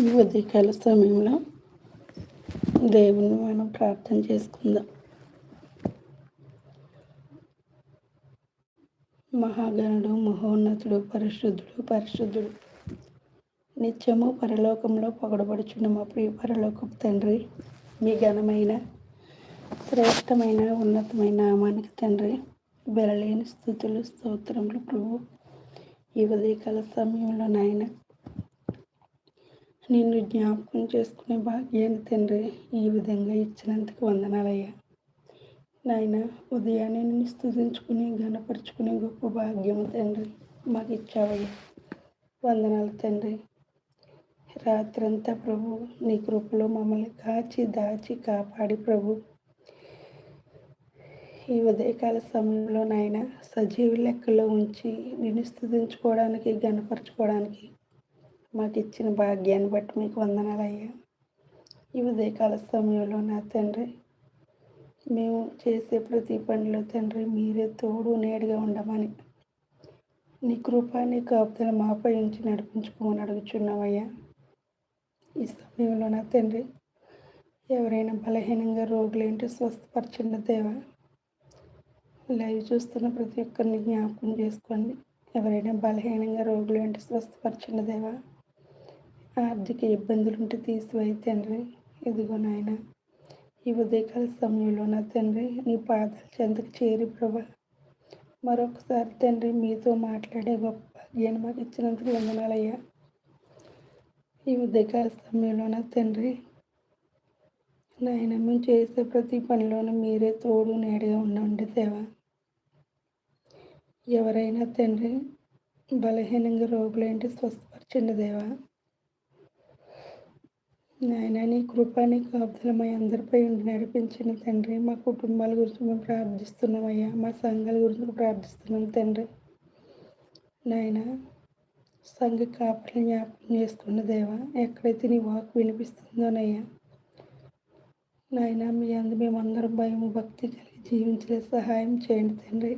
ఈ ఉదయకాల సమయంలో దేవుని మనం ప్రార్థన చేసుకుందాం. మహాగణుడు మహోన్నతుడు పరిశుద్ధుడు పరిశుద్ధుడు నిత్యము పరలోకంలో పొగడబడుచున్న మా ప్రియ పరలోకపు తండ్రి మీ ఘనమైన శ్రేష్టమైన ఉన్నతమైన నామానికి తండ్రి బెరలేని స్థుతులు స్తోత్రములు ప్రభు. ఈ ఉదయకాల సమయంలో నాయన నిన్ను జ్ఞాపకం చేసుకునే భాగ్యాన్ని తండ్రి ఈ విధంగా ఇచ్చినందుకు వందనాలయ్యా. నాయన ఉదయాన్నే నిన్ను స్థుతించుకుని ఘనపరుచుకునే గొప్ప భాగ్యం తండ్రి మాకు ఇచ్చావయ్యా వందనాలు తండ్రి. రాత్రంతా ప్రభు నీ కృపలో మమ్మల్ని కాచి దాచి కాపాడి ప్రభు. ఈ ఉదయకాల సమయంలో నాయన సజీవ లెక్కలో ఉంచి నిన్ను స్థుతించుకోవడానికి గణపరచుకోవడానికి మాకు ఇచ్చిన భాగ్యాన్ని బట్టి మీకు వందనాలయ్యా ఈ ఉదయకాల సమయంలో నా తండ్రి మేము చేసే ప్రతి పనిలో తండ్రి మీరే తోడు నేడుగా ఉండమని నీ కృప నీ కాపుతల మాపై ఉంచి నడిపించుకోమని అడుగుచున్నామయ్యా ఈ సమయంలో నా తండ్రి ఎవరైనా బలహీనంగా రోగులేంటి స్వస్థపరచండి దేవా. లైవ్ చూస్తున్న ప్రతి ఒక్కరిని జ్ఞాపకం చేసుకోండి. ఎవరైనా బలహీనంగా రోగులు ఏంటి స్వస్థపరచండి దేవా. ఆర్థిక ఇబ్బందులు ఉంటే తీసివేయి తండ్రి. ఇదిగో నాయన ఈ ఉదయకాల సమయంలో నా తండ్రి నీ పాదాల చెంతకు చేరి ప్రభా. మరొకసారి తండ్రి మీతో మాట్లాడే గొప్ప భాగ్యాన్ని మాకు ఇచ్చినందుకు వందనాలయ్యా. ఈ ఉదయకాల సమయంలో నా తండ్రి నాయన మేము చేసే ప్రతి పనిలోనూ మీరే తోడు నేడుగా ఉండండి దేవా. ఎవరైనా తండ్రి బలహీనంగా రోగులేంటి స్వస్థపరచండి దేవా. నాయన నీ కృప నీ కాపుదలమై అందరిపై ఉండి నడిపించిన తండ్రి. మా కుటుంబాల గురించి మేము ప్రార్థిస్తున్నామయ్యా మా సంఘాల గురించి ప్రార్థిస్తున్నాం తండ్రి. నాయన సంఘ కాపులను జ్ఞాపకం చేసుకున్న దేవా ఎక్కడైతే నీ వాక్ వినిపిస్తుందోనయ్యా నాయన మీ అందు మేమందరం భయం భక్తి కలిగి జీవించే సహాయం చేయండి తండ్రి.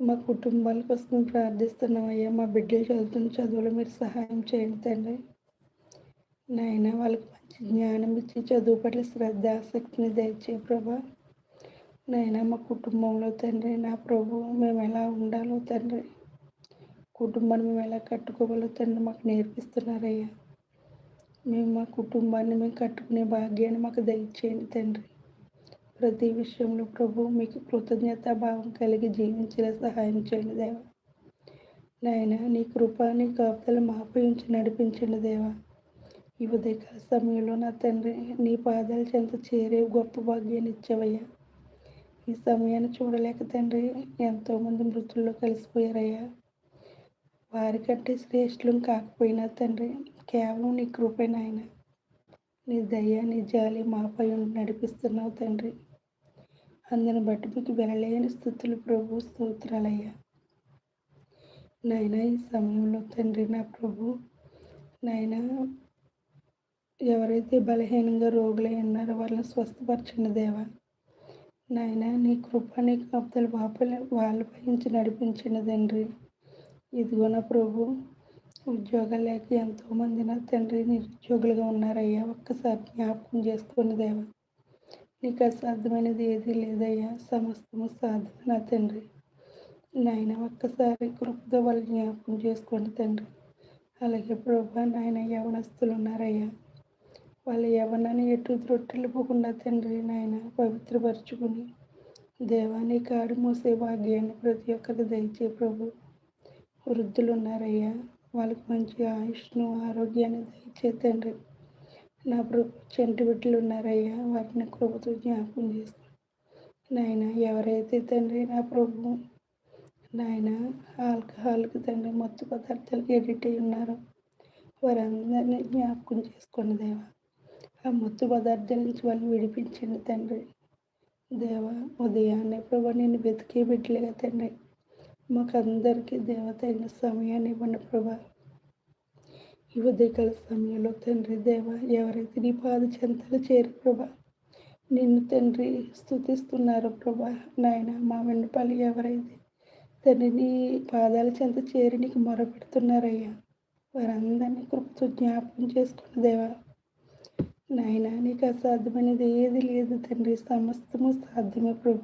మా కుటుంబాల కోసం ప్రార్థిస్తున్నామయ్యా మా బిడ్డలు చదువుతున్న చదువులు మీరు సహాయం చేయండి తండ్రి. నాయన వాళ్ళకి మంచి జ్ఞానం ఇచ్చి చదువు పట్ల శ్రద్ధ ఆసక్తిని దయచే ప్రభా. నాయన మా కుటుంబంలో తండ్రి నా ప్రభు మేము ఎలా ఉండాలో తండ్రి. కుటుంబాన్ని మేము ఎలా కట్టుకోవాలో తండ్రి మాకు నేర్పిస్తున్నారయ్యా. మేము మా కుటుంబాన్ని మేము కట్టుకునే భాగ్యాన్ని మాకు దయచేయండి తండ్రి. ప్రతి విషయంలో ప్రభు మీకు కృతజ్ఞత భావం కలిగి జీవించేలా సహాయం చేయండి దేవా. నాయన నీ కృప నీ కాపుతలు మాపై ఉంచి నడిపించండి దేవా. ఈ ఉదయకాల సమయంలో నా తండ్రి నీ పాదాల చెంత చేరే గొప్ప భాగ్యాన్ని ఇచ్చావయ్యా. ఈ సమయాన్ని చూడలేక తండ్రి ఎంతోమంది మృతుల్లో కలిసిపోయారయ్యా. వారికంటే శ్రేష్ఠులం కాకపోయినా తండ్రి కేవలం నీ కృపైన ఆయన నీ దయ నీ జాలి మాపై ఉండి నడిపిస్తున్నావు తండ్రి. అందుని బట్టి మీకు వెళ్ళలేని స్థుతులు ప్రభు స్తోత్రాలయ్యా. నాయన ఈ సమయంలో తండ్రి నా ప్రభు నాయన ఎవరైతే బలహీనంగా రోగులై ఉన్నారో వాళ్ళని స్వస్థపరచండి దేవా. నాయన నీ కృప నీ కాపుదల పాపలు వాళ్ళపై నుంచి నడిపించండి తండ్రి. ఇదిగో నా ప్రభు ఉద్యోగాలు లేక ఎంతోమంది నా తండ్రి నిరుద్యోగులుగా ఉన్నారయ్యా. ఒక్కసారి జ్ఞాపకం చేసుకుని దేవా. నీకు అసాధ్యమైనది ఏదీ లేదయ్యా. సమస్తము సాధ్యం నా తండ్రి. నాయన ఒక్కసారి కృపతో వాళ్ళు జ్ఞాపకం చేసుకోండి తండ్రి. అలాగే ప్రభా నాయన యవనస్తులు ఉన్నారయ్యా. వాళ్ళ ఎవరినని ఎటు త్రొట్టెళ్ళిపోకుండా తండ్రి నాయన పవిత్రపరచుకుని దేవాన్ని కాడు మోసే భాగ్యాన్ని ప్రతి ఒక్కరికి దయచే ప్రభు. వృద్ధులు ఉన్నారయ్యా వాళ్ళకి మంచి ఆయుష్ను ఆరోగ్యాన్ని దయచే తండ్రి. నా ప్రభు చెంటి బిడ్డలు ఉన్నారయ్యా వారిని కృపతో జ్ఞాపకం చేస్తాను నాయన ఎవరైతే తండ్రి నా ప్రభు నాయన ఆల్కహాల్కి తండ్రి మత్తు పదార్థాలకు ఎడిట్ అయి ఉన్నారో వారందరినీ జ్ఞాపకం చేసుకోండి దేవా ఆ మత్తు పదార్థాల నుంచి వాళ్ళు విడిపించండి తండ్రి. దేవ ఉదయాన్నే ప్రభా నేను వెతికే బిడ్డలేగా తండ్రి. మాకు అందరికీ దేవ సమయాన్ని ఇవ్వండి ప్రభా. ఈ ఉదయకాల సమయంలో తండ్రి దేవ ఎవరైతే నీ పాద చెంతలు చేరి ప్రభా నిన్ను తండ్రి స్థుతిస్తున్నారు ప్రభా నాయన మా వెన్నపల్లి ఎవరైతే తండ్రి నీ పాదాల చెంత చేరి నీకు మొరపెడుతున్నారయ్యా వారందరినీ కృపతో జ్ఞాపకం చేసుకున్న దేవా నాయన నీకు అసాధ్యమైనది ఏది లేదు తండ్రి. సమస్తము సాధ్యమే ప్రభు.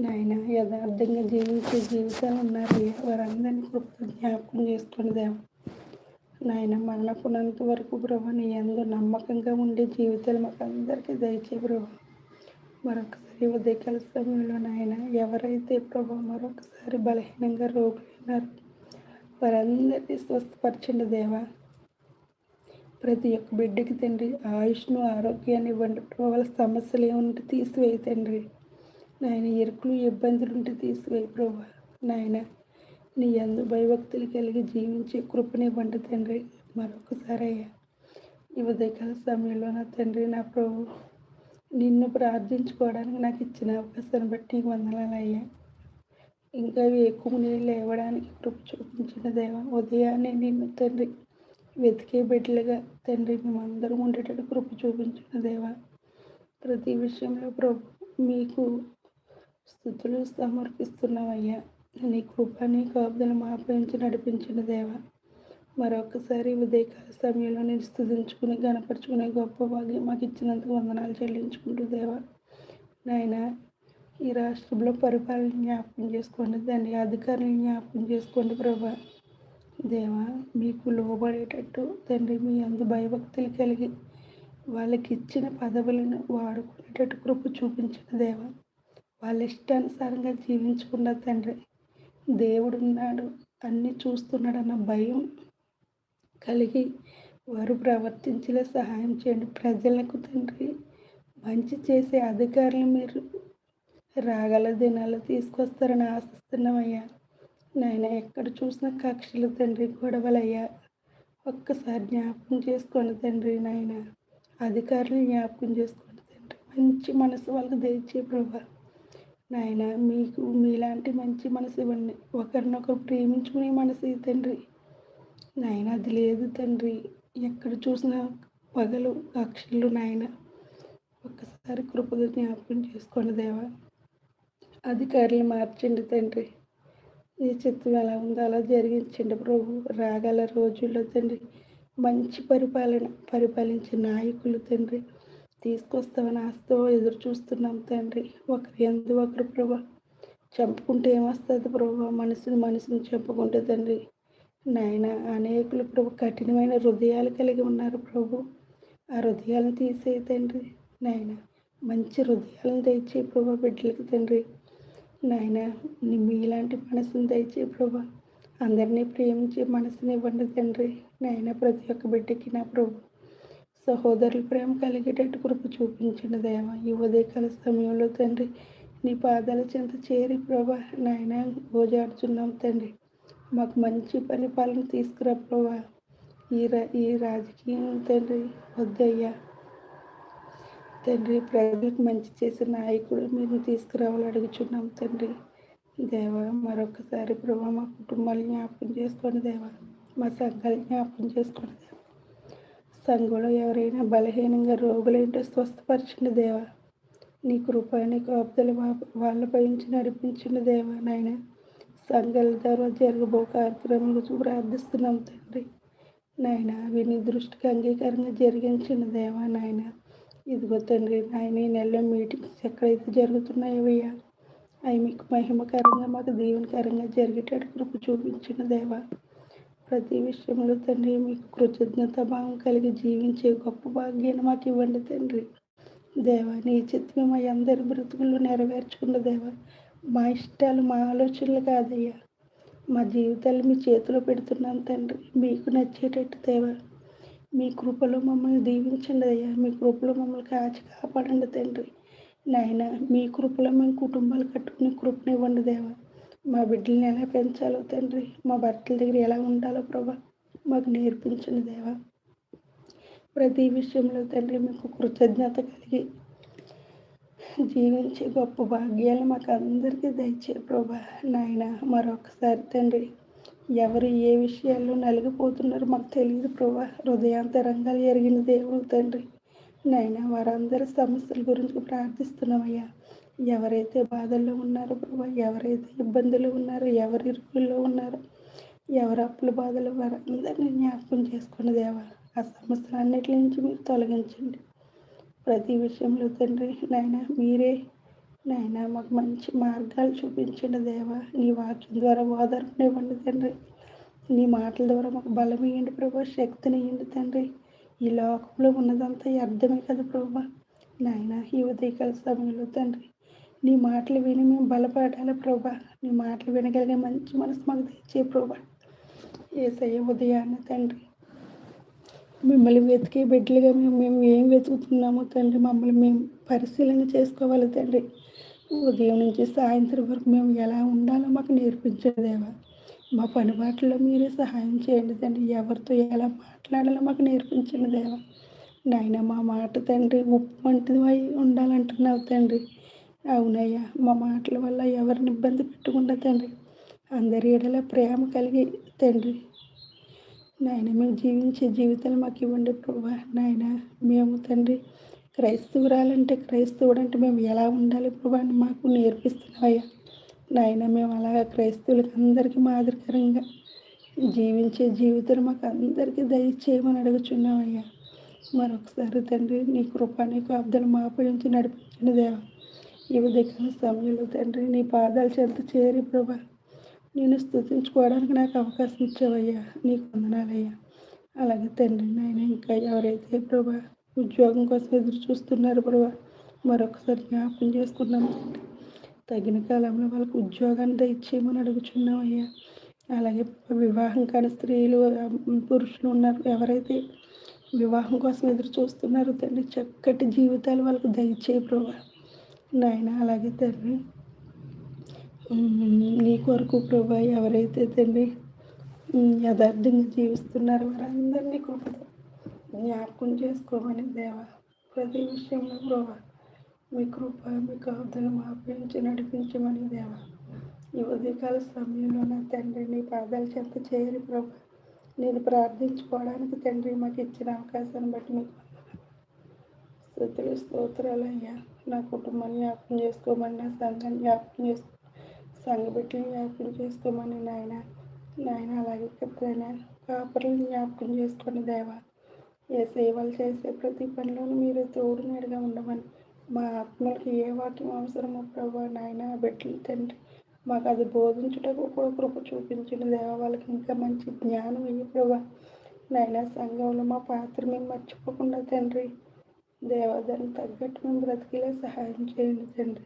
నాయన యథార్థంగా జీవించే జీవితాలు ఉన్నారయ్యా వారందరినీ కృపతో జ్ఞాపకం చేసుకుని దేవా. నాయన మరణపునంత వరకు ప్రభు నీ ఎందు నమ్మకంగా ఉండే జీవితాలు మాకు అందరికీ దయచే ప్రభు. మరొకసారి ఉదయకాల సమయంలో నాయన ఎవరైతే ప్రభు మరొకసారి బలహీనంగా రోగులున్నారు వారందరినీ స్వస్థపరచండి దేవా. ప్రతి ఒక్క బిడ్డకి తండ్రి ఆయుష్ను ఆరోగ్యాన్ని ఇవ్వండి వాళ్ళ సమస్యలు ఏముంటే తీసివేయి తండ్రి. నాయన ఎరుకులు ఇబ్బందులు ఉంటే తీసివేయి ప్రభు. నాయన నీ అందు భయభక్తులు కలిగి జీవించే కృపనివ్వండి తండ్రి. మరొకసారి అయ్యా ఈ ఉదయకాల సమయంలో నా తండ్రి నా ప్రభు నిన్ను ప్రార్థించుకోవడానికి నాకు ఇచ్చిన అవకాశాన్ని బట్టి నీకు వందనాలు అయ్యా. ఇంకా ఎక్కువ నీళ్ళు లేవడానికి కృప చూపించిన దేవ ఉదయాన్నే నిన్ను తండ్రి వెతికే బిడ్డలుగా తండ్రి మేమందరం ఉండేటట్టు కృప చూపించిన దేవ ప్రతి విషయంలో ప్రభు మీకు స్థుతులు సమర్పిస్తున్నామయ్యా. నీ కృప నీ కాపుదలు మాపించి నడిపించిన దేవ మరొకసారి ఉదయకాల సమయంలో నేను స్థుతించుకుని గణపరుచుకునే గొప్ప భాగ్యం మాకు ఇచ్చినందుకు వందనాలు చెల్లించుకుంటూ దేవా. నాయన ఈ రాష్ట్రంలో పరిపాలన జ్ఞాపకం చేసుకోండి దాన్ని అధికారులను జ్ఞాపకం చేసుకోండి ప్రభా. దేవా మీకు లోబడేటట్టు తండ్రి మీ అందు భయభక్తులు కలిగి వాళ్ళకి ఇచ్చిన పదవులను వాడుకునేటట్టు కృప చూపించిన దేవా. వాళ్ళ ఇష్టానుసారంగా జీవించకుండా తండ్రి దేవుడు ఉన్నాడు అన్నీ చూస్తున్నాడన్న భయం కలిగి వారు ప్రవర్తించేలా సహాయం చేయండి. ప్రజలకు తండ్రి మంచి చేసే అధికారులు మీరు రాగల దినాలు తీసుకొస్తారని ఆశిస్తున్నామయ్యా. నాయన ఎక్కడ చూసిన కక్షలు తండ్రి గొడవలయ్యా. ఒక్కసారి జ్ఞాపకం చేసుకోండి తండ్రి నాయన. అధికారులు జ్ఞాపకం చేసుకోండి తండ్రి. మంచి మనసు వాళ్ళకి దయచే ప్రభా. నాయన మీకు మీలాంటి మంచి మనసు ఇవ్వండి. ఒకరినొకరు ప్రేమించుకునే మనసు తండ్రి. నాయన అది లేదు తండ్రి. ఎక్కడ చూసినా పగలు కక్షలు నాయన. ఒక్కసారి కృపగా జ్ఞాపకం చేసుకోండి దేవా. అధికారులు మార్చండి తండ్రి. ఈ చిత్తం ఎలా ఉందో అలా జరిగించండి ప్రభు. రాగల రోజుల్లో తండ్రి మంచి పరిపాలన పరిపాలించే నాయకులు తండ్రి. తీసుకొస్తామని ఆస్తో ఎదురు చూస్తున్నాం తండ్రి. ఒకరి ఎందు ఒకరు ప్రభా చంపుకుంటే ఏమొస్తుంది ప్రభా? మనసుని మనసుని చంపుకుంటే తండ్రి. నాయన అనేకులు ప్రభు కఠినమైన హృదయాలు కలిగి ఉన్నారు ప్రభు. ఆ హృదయాలను తీసేయి తండ్రి. నాయన మంచి హృదయాలను తెచ్చి ప్రభు బిడ్డలకు తండ్రి. నాయన మీలాంటి మనసుని దయచే ప్రభు. అందరినీ ప్రేమించే మనసుని ఇవ్వండి తండ్రి. నాయన ప్రతి ఒక్క బిడ్డకి నా ప్రభు. సహోదరుల ప్రేమ కలిగేటట్టు కృప చూపించిన దేవ. ఈ ఉదయకాల సమయంలో తండ్రి నీ పాదాల చెంత చేరి ప్రభా నాయన గోజాడుచున్నాం తండ్రి. మాకు మంచి పరిపాలన తీసుకురా ప్రభా. ఈ రా ఈ రాజకీయం తండ్రి వద్దయ్యా. తండ్రి ప్రజలకు మంచి చేసిన నాయకుడు మీరు తీసుకురావాలి అడుగుచున్నాం తండ్రి. దేవ మరొకసారి ప్రభా మా కుటుంబాలు జ్ఞాపకం చేసుకోండి దేవ. మా సంఘాలు జ్ఞాపకం చేసుకోండి దేవ. సంఘంలో ఎవరైనా బలహీనంగా రోగులేంటో స్వస్థపరచండి దేవ. నీ కృప నీ కోపతలు వాళ్ళపై నుంచి నడిపించిన దేవ నాయన. సంఘాల ద్వారా జరగబో కార్యక్రమం గురించి ప్రార్థిస్తున్నాం తండ్రి. నాయన విని దృష్టికి అంగీకారంగా జరిగించిన దేవా నాయన. ఇదిగో తండ్రి నాయన ఈ నెలలో మీటింగ్స్ ఎక్కడైతే జరుగుతున్నాయో అయ్యా అవి మీకు మహిమకరంగా మాకు దీవెనకరంగా జరిగేటట్టు కృప చూపించిన దేవా. ప్రతి విషయంలో తండ్రి మీకు కృతజ్ఞత భావం కలిగి జీవించే గొప్ప భాగ్యాన్ని మాకు ఇవ్వండి తండ్రి. దేవా నీ చిత్తమే మా అందరి బ్రతుకులు నెరవేర్చుకున్న దేవా. మా ఇష్టాలు మా ఆలోచనలు కాదయ్యా. మా జీవితాలు మీ చేతిలో పెడుతున్నాం తండ్రి. మీకు నచ్చేటట్టు దేవా. మీ కృపలో మమ్మల్ని దీవించండి అయ్యా. మీ కృపలో మమ్మల్ని కాచి కాపాడండి తండ్రి. నాయన మీ కృపలో మేము కుటుంబాలు కట్టుకుని కృపనివ్వండి దేవా. మా బిడ్డల్ని ఎలా పెంచాలో తండ్రి మా భర్తల దగ్గర ఎలా ఉండాలో ప్రభా మాకు నేర్పించండి దేవా. ప్రతి విషయంలో తండ్రి మీకు కృతజ్ఞత కలిగి జీవించే గొప్ప భాగ్యాలు మాకు అందరికీ దయచే ప్రభా. నాయన మరొకసారి తండ్రి ఎవరు ఏ విషయాల్లో నలిగిపోతున్నారో మాకు తెలియదు ప్రభా. హృదయాంతరంగాలు ఎరిగిన దేవుడు తండ్రి. నైనా వారందరి సమస్యల గురించి ప్రార్థిస్తున్నామయ్యా. ఎవరైతే బాధల్లో ఉన్నారో ప్రభా ఎవరైతే ఇబ్బందులు ఉన్నారో ఎవరి ఇరుకుల్లో ఉన్నారో ఎవరు అప్పుల బాధలు వారందరినీ జ్ఞాపకం చేసుకున్న దేవా ఆ సమస్యలన్నిటి నుంచి మీరు తొలగించండి. ప్రతి విషయంలో తండ్రి నాయన మీరే నాయన మాకు మంచి మార్గాలు చూపించండి దేవా. నీ వాక్యం ద్వారా ఓదార్పునివ్వండి తండ్రి. నీ మాటల ద్వారా మాకు బలం ఇవ్వండి ప్రభా శక్తిని తండ్రి. ఈ లోకంలో ఉన్నదంతా అర్థమే కదా ప్రభా. నాయన ఈ ఉదయకాల సమయంలో తండ్రి నీ మాటలు విని మేము బలపడాలి ప్రభా. నీ మాటలు వినగలిగే మంచి మనసు మాకు తెచ్చే ప్రభా. ఏసయ్య ఉదయాన్న తండ్రి మిమ్మల్ని వెతికే బిడ్డలుగా మేము మేము ఏం వెతుకుతున్నామో తండ్రి మమ్మల్ని మేము పరిశీలన చేసుకోవాలి తండ్రి. ఉదయం నుంచి సాయంత్రం వరకు మేము ఎలా ఉండాలో మాకు నేర్పించేదేవా మా పని బాటలో మీరే సహాయం చేయండి తండ్రి. ఎవరితో ఎలా మాట్లాడాలో మాకు నేర్పించండి దేవా నాయన మా మాట తండ్రి ఉప్పు వంటిది అయి ఉండాలంటున్నావు తండ్రి. అవునయ్యా మా మాటల వల్ల ఎవరిని ఇబ్బంది పెట్టకుండా తండ్రి. అందరి ఎడల ప్రేమ కలిగి తండ్రి. నాయన మేము జీవించే జీవితాలు మాకు ఇవ్వండి ప్రభా. నాయన మేము తండ్రి క్రైస్తవురాలంటే క్రైస్తవుడు మేము ఎలా ఉండాలి ప్రభా అని మాకు నేర్పిస్తున్నావయ్యా. నాయన మేము అలాగా క్రైస్తవులకు అందరికీ మాదిరికరంగా జీవించే జీవితం మాకు అందరికీ దయచేయమని అడుగుచున్నామయ్యా మరొకసారి తండ్రి నీ కృప నీకు అబ్దలు మాపయించి నడిపించండి దేవా. ఈ ఉదయకాల సమయంలో తండ్రి నీ పాదాలు చెంత చేరి ప్రభా నేను స్థుతించుకోవడానికి నాకు అవకాశం ఇచ్చావయ్యా. నీకు వందనాలయ్యా. అలాగే తండ్రి నాయన ఇంకా ఎవరైతే ప్రభా ఉద్యోగం కోసం ఎదురు చూస్తున్నారు ప్రభా. మరొకసారి జ్ఞాపకం చేసుకున్నాం తండ్రి తగిన కాలంలో వాళ్ళకి ఉద్యోగాన్ని దయచేయమని అడుగుచున్నామయ్యా అలాగే వివాహం కాని స్త్రీలు పురుషులు ఉన్నారు. ఎవరైతే వివాహం కోసం ఎదురు చూస్తున్నారు తండ్రి చక్కటి జీవితాలు వాళ్ళకు దయచేయ ప్రభా. నాయన అలాగే తండ్రి. నీ కొరకు ప్రభా ఎవరైతే తండ్రి యథార్థంగా జీవిస్తున్నారో వారందరినీ కృపతో జ్ఞాపకం చేసుకోమని దేవా ప్రతి విషయంలో ప్రభా మీ కృప మీ కాపుదలు మాపించి నడిపించమని దేవా. ఈ ఉదయకాల సమయంలో నా తండ్రి నీ పాదాలు చెంత చేయని ప్రభా నేను ప్రార్థించుకోవడానికి తండ్రి మాకు ఇచ్చిన అవకాశాన్ని బట్టి మీకు స్థుతులు స్తోత్రాలు అయ్యా. నా కుటుంబాన్ని జ్ఞాపకం చేసుకోమని నా సంఘాన్ని జ్ఞాపకం చేసుకో సంఘ బిడ్డలు జ్ఞాపకం చేసుకోమని నాయన నాయన అలాగే ఎప్పుడైనా కాపర్లను జ్ఞాపకం చేసుకొని దేవా. ఏ సేవలు చేసే ప్రతి పనిలోనూ మీరు తోడు నీడగా ఉండమని. మా ఆత్మలకి ఏ వాక్యం అవసరమో ప్రభా నాయన బిడ్డలు తండ్రి మాకు అది బోధించుటకు కూడా కృప చూపించిన దేవ వాళ్ళకి ఇంకా మంచి జ్ఞానం ఇయ్యి ప్రభా. నాయన సంఘంలో మా పాత్ర మేము మర్చిపోకుండా తండ్రి దేవదాన్ని తగ్గట్టు మేము బ్రతికేలా సహాయం చేయండి తండ్రి.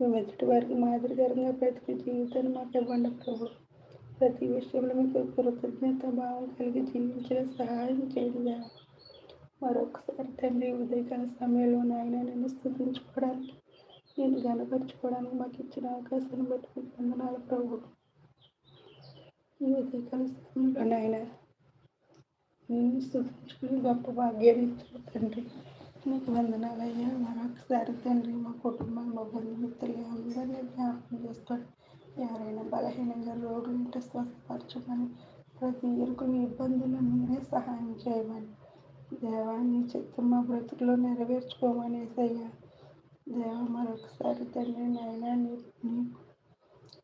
మేము ఎదుటి వారికి మాదిరికరంగా బ్రతికే జీవితాన్ని మాకు ఇవ్వండి ప్రభు. ప్రతి విషయంలో మీకు కృతజ్ఞత భావం కలిగి జీవించే సహాయం చేయండి దేవా. మరొకసారి తండ్రి ఉదయకాల సమయంలో నాయన నేను స్థుతించుకోవడానికి నేను గనపరుచుకోవడానికి మాకు ఇచ్చిన అవకాశాన్ని బట్టి వందనాలు ప్రభు. ఈ ఉదయకాల సమయంలో నాయన నేను స్థుతించుకుని గొప్ప భాగ్యాన్ని ఇచ్చిన తండ్రి. నీకు వందనాలయ్యా మరొకసారి తండ్రి మా కుటుంబం మా బంధుమిత్రులు అందరినీ జ్ఞాపకం చేసుకోండి ఎవరైనా బలహీనంగా రోగులు ఉంటే స్వస్థపరచమని ప్రతి ఇరుకులు ఇబ్బందులు మీరే సహాయం చేయమని దేవాన్ని చిత్తం మా బ్రతుకులో నెరవేర్చుకోమని ఏసయ్యా దేవ మరొకసారి తండ్రి నాయన నీ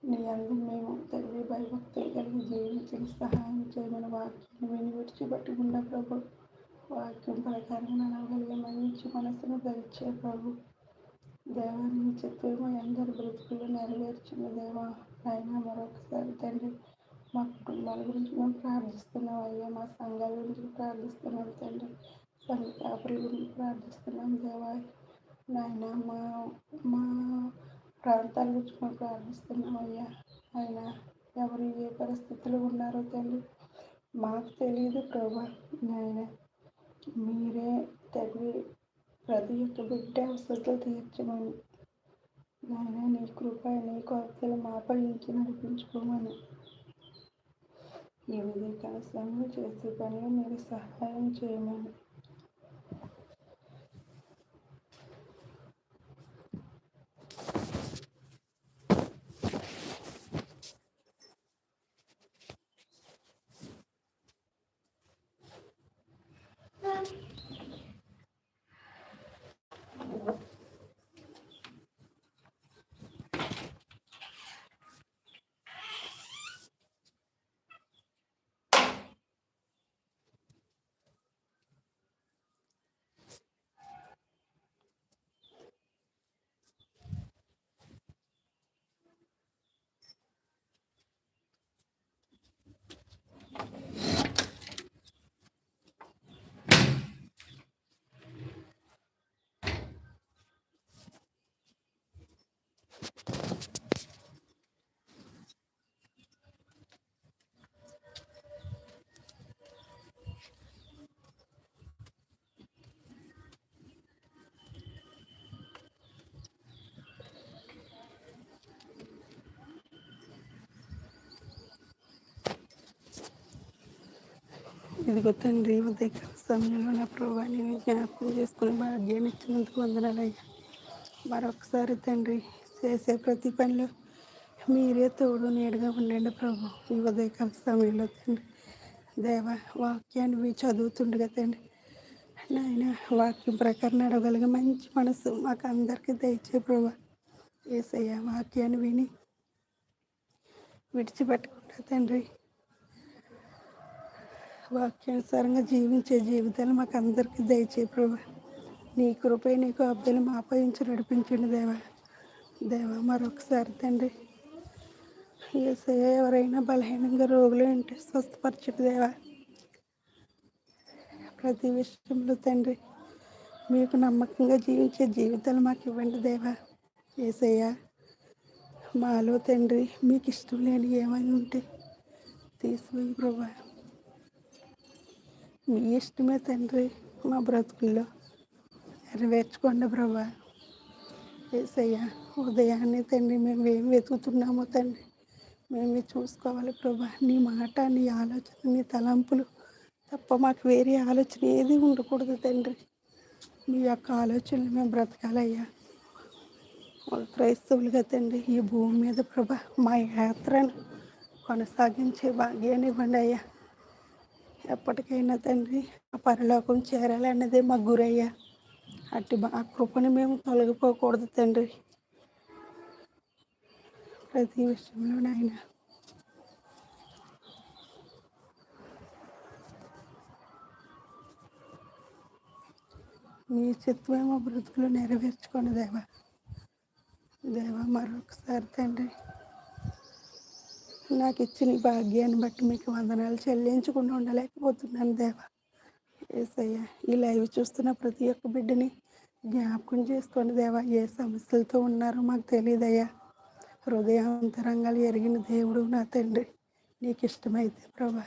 నీ అందు మేము తండ్రి భయభక్తులు కలిగి జీవించిన సహాయం చేయమని వాక్యాన్ని విని విడిచిపెట్టకుండా ప్రభు. వాక్యం ప్రకారం నడవగలిగే మంచి మనసును ధరించే ప్రభు. దేవాన్ని మా అందరి బ్రతుకులు నెరవేర్చిన దేవా నాయన మరొకసారి తండ్రి మా కుటుంబాల గురించి మేము ప్రార్థిస్తున్నాం అయ్యా మా సంఘాల గురించి ప్రార్థిస్తున్నాం తండ్రి. సంఘ కాపుల గురించి ప్రార్థిస్తున్నాం దేవా. నాయన మా మా ప్రాంతాల గురించి మేము ప్రార్థిస్తున్నాం అయ్యా. ఆయన ఎవరు ఏ పరిస్థితులు ఉన్నారో తండ్రి. మాకు తెలియదు ప్రభా. నాయన మీరే తండ్రి ప్రతి ఒక్క బిడ్డ అవసరాలు తీర్చమని. నాయన నీ కృప నీ కొరతలు మాపై నుంచి నడిపించుకోమని. ఈ ఉదయకాల సమయంలో చేసే పనిలో మీరు సహాయం చేయమని. ఇదిగో తండ్రి ఉదయకాల సమయంలో నా ప్రభా నేను జ్ఞాపకం చేసుకుని భాగ్యాన్ని ఇచ్చినందుకు వందనాలయ్యా మరొకసారి తండ్రి చేసే ప్రతి పనిలో మీరే తోడు నీడగా ఉండండి ప్రభు. ఈ ఉదయకాల సమయంలో తండ్రి దేవ వాక్యాన్ని మీ చదువుతుండగా తండ్రి నాయన వాక్యం ప్రకారం నడవగలిగే మంచి మనసు మాకు అందరికీ దయచే ప్రభా. ఏసయ్య వాక్యాన్ని విని విడిచిపెట్టకుండా తండ్రి వాక్యానుసారంగా జీవించే జీవితాలు మాకు అందరికీ దయచే ప్రభా. నీ కృపై నీకు అబ్దులు మాపయించి నడిపించండి దేవా. దేవా మరొకసారి తండ్రి ఏసయ్య ఎవరైనా బలహీనంగా రోగులు ఉంటే స్వస్థపరచండి దేవా. ప్రతి విషయంలో తండ్రి మీకు నమ్మకంగా జీవించే జీవితాలు మాకు ఇవ్వండి దేవా. ఏసయ్య మాలో తండ్రి మీకు ఇష్టం లేని ఏమైనా ఉంటే తీసిపోయి ప్రభా. మీ ఇష్టమే తండ్రి మా బ్రతుకుల్లో. నెరవేర్చుకోండి ప్రభా. ఏసయ్యా ఉదయాన్నే తండ్రి మేము ఏం వెతుకుతున్నామో తండ్రి మేము చూసుకోవాలి ప్రభా. నీ మాట నీ ఆలోచన నీ తలంపులు తప్ప మాకు వేరే ఆలోచన ఏది ఉండకూడదు తండ్రి. మీ యొక్క ఆలోచనలు మేము బ్రతకాలయ్యా. క్రైస్తవులుగా తండ్రి ఈ భూమి మీద ప్రభా మా యాత్రను కొనసాగించే భాగ్యాన్ని ఇవ్వండి అయ్యా. ఎప్పటికైనా తండ్రి ఆ పరలోకం చేరాలన్నదే మా గురయ్యా. అట్టి ఆ కృపని మేము తొలగిపోకూడదు తండ్రి. ప్రతి విషయంలో నాయన. మీ చిత్తమేమో బ్రతుకులు నెరవేర్చుకోండి దేవా. దేవా మరొకసారి తండ్రి. నాకు ఇచ్చిన భాగ్యాన్ని బట్టి మీకు వందనాలు చెల్లించకుండా ఉండలేకపోతున్నాను దేవా. ఏసయ్య ఈ లైవ్ చూస్తున్న ప్రతి ఒక్క బిడ్డని జ్ఞాపకం చేసుకోండి దేవా. ఏ సమస్యలతో ఉన్నారో మాకు తెలియదయ్యా హృదయాంతరంగాలు ఎరిగిన దేవుడు నా తండ్రి. నీకు ఇష్టమైతే ప్రభా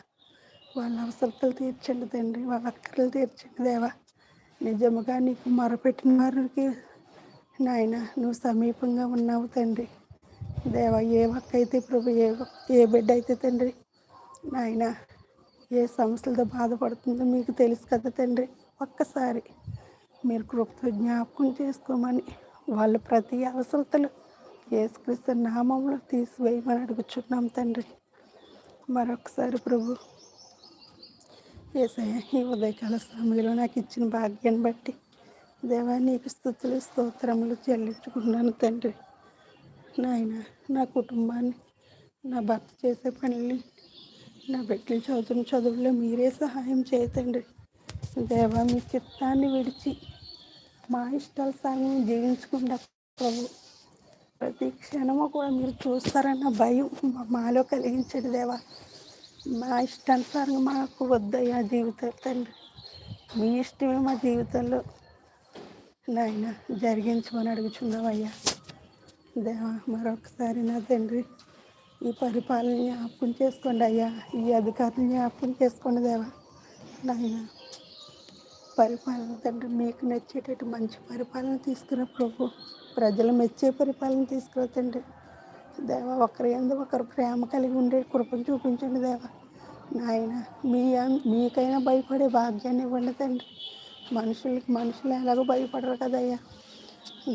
వాళ్ళ అవసరతలు తీర్చండి తండ్రి వాళ్ళ అక్కర్లు తీర్చండి దేవా. నిజముగా నీకు మొరపెట్టిన వారికి నాయన నువ్వు సమీపంగా ఉన్నావు తండ్రి. దేవ ఏ ఒక్క అయితే ప్రభు ఏ ఏ బిడ్డ అయితే తండ్రి నాయన ఏ సమస్యలతో బాధపడుతుందో మీకు తెలుసు కదా తండ్రి ఒక్కసారి మీరు కృపతో జ్ఞాపకం చేసుకోమని వాళ్ళ ప్రతి అవసరతలు ఏసుక్రీస్తు నామంలో తీసివేయమని అడుగుచున్నాం తండ్రి. మరొకసారి ప్రభు ఏసయ్య ఈ ఉదయకాల సమయంలో నాకు ఇచ్చిన భాగ్యాన్ని బట్టి దేవా నీకు స్థుతులు స్తోత్రములు చెల్లించుకున్నాను తండ్రి. నాయన నా కుటుంబాన్ని నా భర్త చేసే పనుల్ని నా బిడ్డలు చదువుని చదువుల్లో మీరే సహాయం చేయతండి దేవా మీ చిత్తాన్ని విడిచి మా ఇష్టాల సాయం జీవించకుండా ప్రభు ప్రతి క్షణము కూడా మీరు చూస్తారన్న భయం మాలో కలిగించండి దేవా. మా ఇష్టానుసారంగా మాకు వద్దయ్యా జీవితం తండ్రి. మీ ఇష్టమే మా జీవితంలో. నాయన జరిగించమని అడుగుచున్నామయ్యా దేవా మరొకసారి నా తండ్రి ఈ పరిపాలన జ్ఞాపకం చేసుకోండి అయ్యా. ఈ అధికారులు జ్ఞాపకం చేసుకోండి దేవా నాయన పరిపాలన తండ్రి మీకు నచ్చేటట్టు మంచి పరిపాలన తీసుకురా ప్రభు. ప్రజలు మెచ్చే పరిపాలన తీసుకురా తండ్రి. దేవ ఒకరి ఎందు ఒకరు ప్రేమ కలిగి ఉండే కృపను చూపించండి దేవ నాయన మీ మీకైనా భయపడే భాగ్యాన్ని ఇవ్వండి తండ్రి. మనుషులకి మనుషులు ఎలాగో భయపడరు కదయ్యా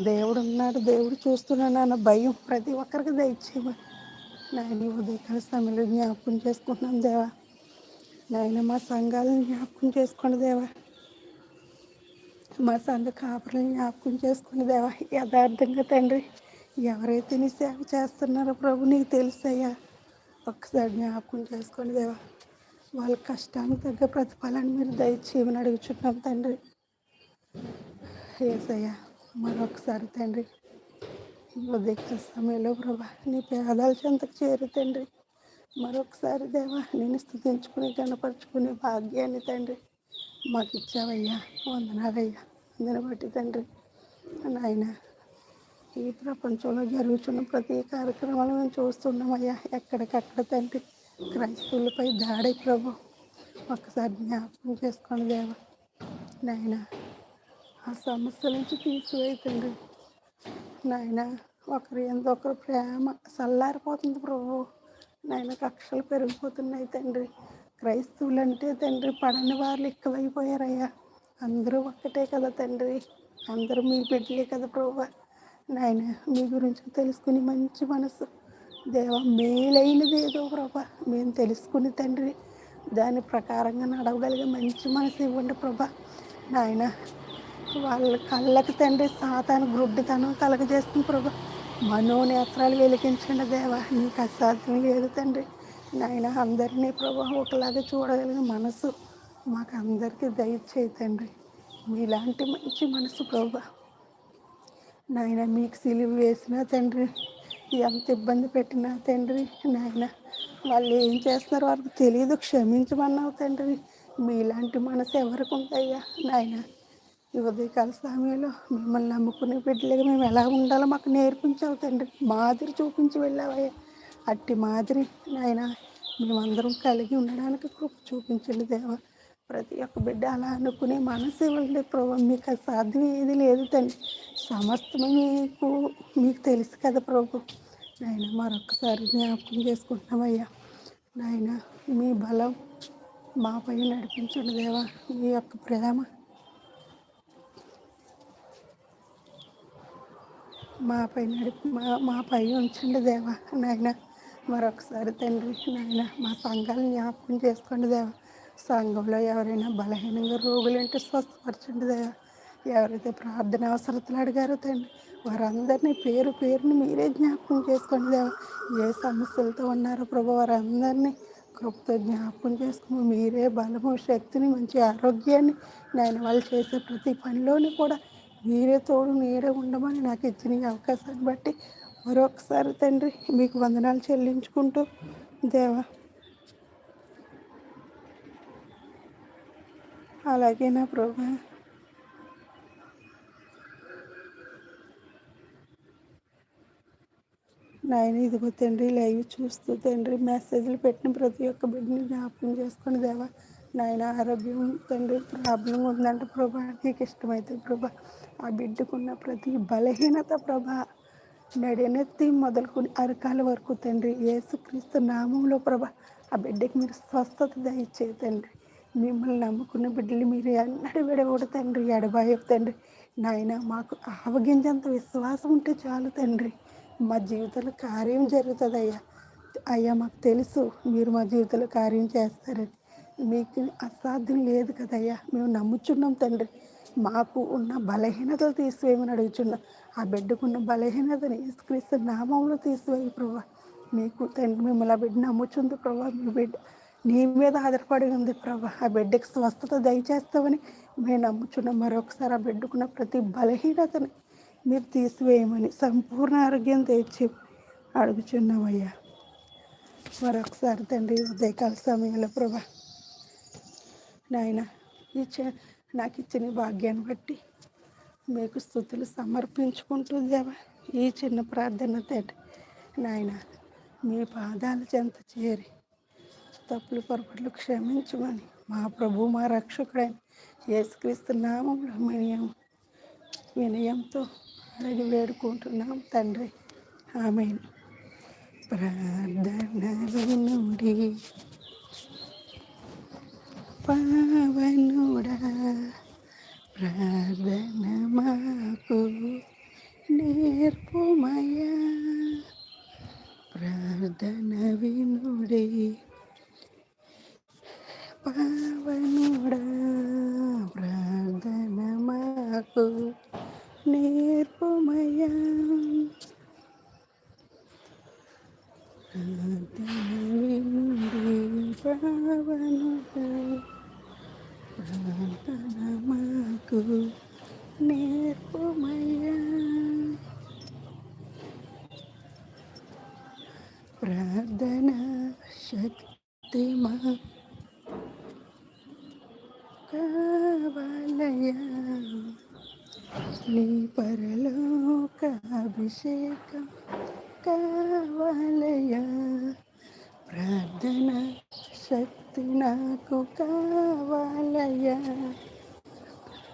దేవుడు ఉన్నాడు దేవుడు చూస్తున్నాడు అన్న భయం ప్రతి ఒక్కరికి దయచేయమని నాయన ఉదయకాల సమయంలో జ్ఞాపకం చేసుకుంటున్నాం దేవా. నాయన మా సంఘాలను జ్ఞాపకం చేసుకోండి దేవా. మా సంఘ కాపులను జ్ఞాపకం చేసుకుని దేవా. యథార్థంగా తండ్రి ఎవరైతే నీ సేవ చేస్తున్నారో ప్రభు నీకు తెలుసయ్యా. ఒక్కసారి జ్ఞాపకం చేసుకోండి దేవా. వాళ్ళ కష్టానికి తగ్గ ప్రతిఫలాన్ని మీరు దయచేయమని అడుగుచున్నాం తండ్రి. ఏసయ్యా మరొకసారి తండ్రి ఉదయ సమయంలో ప్రభా నీ పేదాల చెంతకు చేరు తండ్రి మరొకసారి దేవా నేను స్థుతించుకుని కనపరుచుకునే భాగ్యాన్ని తండ్రి మాకు ఇచ్చావయ్యా వందనాలయ్యా వందన బట్టి తండ్రి నాయన ఈ ప్రపంచంలో జరుగుతున్న ప్రతి కార్యక్రమాలు మేము చూస్తున్నామయ్యా ఎక్కడికక్కడ తండ్రి క్రైస్తవులపై దాడి ప్రభు ఒక్కసారి జ్ఞాపకం చేసుకోండి దేవా నాయన ఆ సమస్య నుంచి తీసివేయతండి నాయన ఒకరి ఎందు ఒకరు ప్రేమ చల్లారిపోతుంది ప్రభు. నాయన కక్షలు పెరిగిపోతున్నాయి తండ్రి. క్రైస్తవులు అంటే తండ్రి పడని వాళ్ళు ఎక్కువైపోయారయ్యా. అందరూ ఒక్కటే కదా తండ్రి. అందరూ మీ బిడ్డలే కదా ప్రభు. నాయన మీ గురించి తెలుసుకుని మంచి మనసు. దేవ మేలైనది ఏదో ప్రభా. మేము తెలుసుకుని తండ్రి దాని ప్రకారంగా నడవగలిగే మంచి మనసు ఇవ్వండి ప్రభా. నాయన వాళ్ళ కళ్ళకి తండ్రి సాతాను గ్రుడ్డితనం కలగజేస్తుంది ప్రభు. మనోనేత్రాలు వెలిగించండి దేవా. నీకు అసాధ్యం లేదు తండ్రి. నాయన అందరినీ ప్రభు ఒకలాగా చూడగలిగిన మనసు మాకు అందరికీ దయచేయి తండ్రి. మీలాంటి మంచి మనసు ప్రభా. నాయన మీకు సిలివి వేసినా తండ్రి ఎంత ఇబ్బంది పెట్టినా తండ్రి నాయన వాళ్ళు ఏం చేస్తున్నారో వారికి తెలియదు క్షమించమన్నావు తండ్రి. మీలాంటి మనసు ఎవరికి ఉందయ్యా? నాయన ఈ ఉదయకాల సమయంలో మిమ్మల్ని నమ్ముకునే బిడ్డలుగా మేము ఎలా ఉండాలో మాకు నేర్పించావు తండ్రి. మాదిరి చూపించి వెళ్ళావయ్యా. అట్టి మాదిరి ఆయన మేమందరం కలిగి ఉండడానికి కృప చూపించండి దేవా. ప్రతి ఒక్క బిడ్డ అలా అనుకునే మనసు ఇవ్వండి ప్రభు. మీకు సాధ్యం ఏది లేదు తండ్రి. సమస్తమే మీకు మీకు తెలుసు కదా ప్రభు. నాయన మరొకసారి జ్ఞాపకం చేసుకుంటున్నామయ్యా. నాయన మీ బలం మాపై నడిపించండి దేవా. మీ యొక్క ప్రేమ మాపై నడిపి మా మాపై ఉంచండి దేవా నాయన. మరొకసారి తండ్రి నాయన మా సంఘాలను జ్ఞాపకం చేసుకోండి దేవా. సంఘంలో ఎవరైనా బలహీనంగా రోగులు అంటే స్వస్థపరచండి దేవా. ఎవరైతే ప్రార్థన అవసరతలు అడిగారో తండ్రి వారందరినీ పేరు పేరుని మీరే జ్ఞాపకం చేసుకోండి దేవా. ఏ సమస్యలతో ఉన్నారో ప్రభు వారందరినీ కృపతో జ్ఞాపకం చేసుకుని మీరే బలము శక్తిని మంచి ఆరోగ్యాన్ని నేను వాళ్ళు చేసే ప్రతి పనిలోని కూడా మీరే తోడు మీరే ఉండమని నాకు ఇచ్చిన ఈ అవకాశాన్ని బట్టి మరొకసారి తండ్రి మీకు వందనాలు చెల్లించుకుంటూ దేవా. అలాగే నా ప్రభా. నాయన ఇదిగో తండ్రి లైవ్ చూస్తూ తండ్రి మెసేజ్లు పెట్టిన ప్రతి ఒక్క బిడ్డని జ్ఞాపకం చేసుకుని దేవా నాయన ఆరోగ్యం తండ్రి ప్రాబ్లం ఉందంటే ప్రభా నీకు ఇష్టమైతే ప్రభా ఆ బిడ్డకున్న ప్రతి బలహీనత ప్రభా నడినెత్తి మొదలుకొని అరకాల వరకు తండ్రి ఏసుక్రీస్తు నామంలో ప్రభా ఆ బిడ్డకి మీరు స్వస్థత దయచే తండ్రి. మిమ్మల్ని నమ్ముకున్న బిడ్డలు మీరు ఎన్నడూ విడకూడదు తండ్రి ఎడబాయో తండ్రి. నాయన మాకు ఆవగించేంత విశ్వాసం ఉంటే చాలు తండ్రి. మా జీవితంలో కార్యం జరుగుతుంది అయ్యా అయ్యా మాకు తెలుసు మీరు మా జీవితంలో కార్యం చేస్తారని. మీకు అసాధ్యం లేదు కదయ్యా. మేము నమ్ముచున్నాం తండ్రి. మాకు ఉన్న బలహీనతలు తీసివేయమని అడుగుచున్నాం. ఆ బిడ్డకున్న బలహీనతని క్రీస్తు నామంలో తీసివేయి ప్రభా. మీకు తండ్రి మిమ్మల్ని ఆ బిడ్డ నమ్ముచుంది ప్రభా. మీ బిడ్డ నీ మీద ఆధారపడి ఉంది ప్రభా. ఆ బిడ్డకి స్వస్థత దయచేస్తామని మేము నమ్ముచున్నాం. మరొకసారి ఆ బిడ్డకున్న ప్రతి బలహీనతని మీరు తీసివేయమని సంపూర్ణ ఆరోగ్యం తెచ్చి అడుగుచున్నామయ్యా మరొకసారి తండ్రి ఉదయకాల సమయంలో ప్రభా నాయన ఇచ్చే నాకు ఇచ్చిన భాగ్యాన్ని బట్టి మీకు స్థుతులు సమర్పించుకుంటూ దేవా. ఈ చిన్న ప్రార్థన తండ్రి నాయన మీ పాదాల చెంత చేరి తప్పులు పొరపాట్లు క్షమించమని మా ప్రభు మా రక్షకుడైన యేసుక్రీస్తు నామంలో వినయం వినయంతో అడిగి వేడుకుంటున్నాం తండ్రి. ఆమె ప్రార్థన నుండి పావనుడా ప్రార్థన మాకు నేర్పుమయా ప్రార్థన వినుడి పావనుడా ప్రార్థన మాకు నేర్పుమయా ప్రార్థన మాకు నేర్పుమయ్యా. ప్రార్థన శక్తి మా కావాలయ్యా. నీ పరలోక అభిషేకం కావాలయ్యా. ప్రార్థన శక్తి నాకు కావాలయ్యా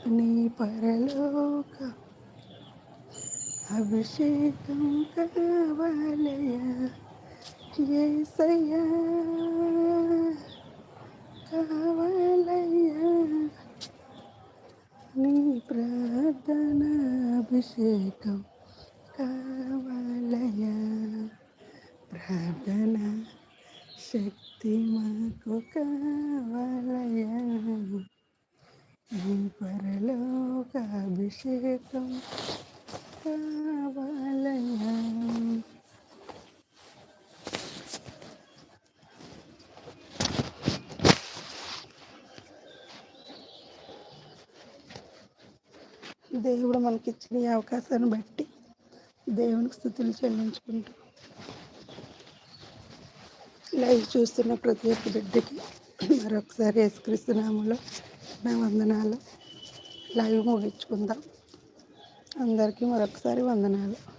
నీ పరలోక అభిషేకం కావాలయ్యా ఏసయ్యా కావాలయ్యా నీ ప్రార్థన అభిషేకం కావాలయ్యా ప్రార్థన శక్తి మాకు కావాలయ్యా నీ పరలోక అభిషేకం కావాలయ్యా దేవుడు మనకిచ్చిన ఈ అవకాశాన్ని బట్టి దేవునికి స్థుతులు చెల్లించుకుంటూ లైవ్ చూస్తున్న ప్రతి ఒక్క బిడ్డకి మరొకసారి యేసుక్రీస్తునామంలో నా వందనాలు. లైవ్ ముగించుకుందాం. అందరికీ మరొకసారి వందనాలు.